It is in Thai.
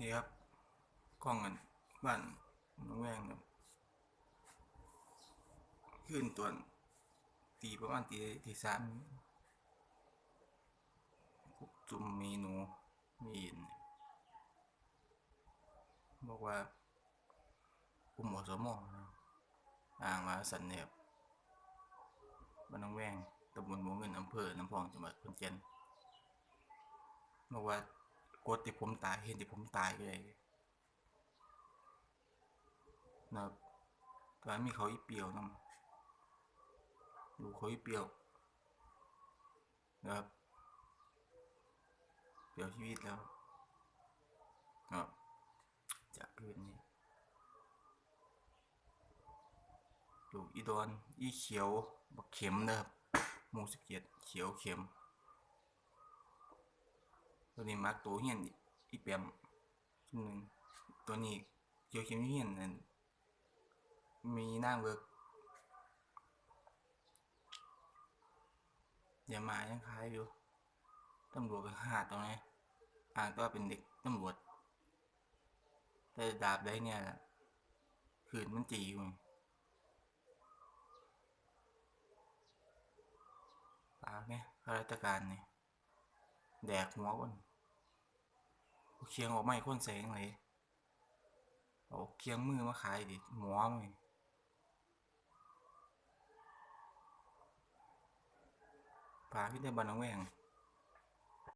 นี่ครับกล้องกันบ้านน้องแวงครับขึ้นตัวตีประมาณตีตีสามจุ่มเมนูมีนบอกว่ากุมหัวสมองอ่างมาสันเนี่ยบบ้านน้องแวงตำบลหมูเงินอำเภอน้ำพองจังหวัดขอนแก่นบอกว่า กดที่ผมตายเห็นที่ผมตายเลยนะครับตอนนั้นมีเขาอีเปียวนํดูเขาอีเปียวนะครับเปียวชีวิตแล้วนะครับจากคืนนี้ดูอีดอนอีเขียวบักเข็มนะครับหมูสิบเจ็ดเขียวเข็ม ตัวนี้มักตัวเฮียนอีเปียมหนึ่งตัวนี้เกี่ยวเข็มเฮียนนั่นมีนางเบิกอย่ามายังคล้ายอยู่ตำรวจก็หาตรงนี้อ่างตัวเป็นเด็กตำรวจแต่ดาบได้เนี่ยล่ะขืนมันจีอยู่ไงปากเนี่ยข้าราชการเนี่ยแดกหัวก่อน เคียงออกไม่ค้นแสงเลยเอาเคียงมือมาขายดิหมอมึงพาพี่ได้บันน้องแหวง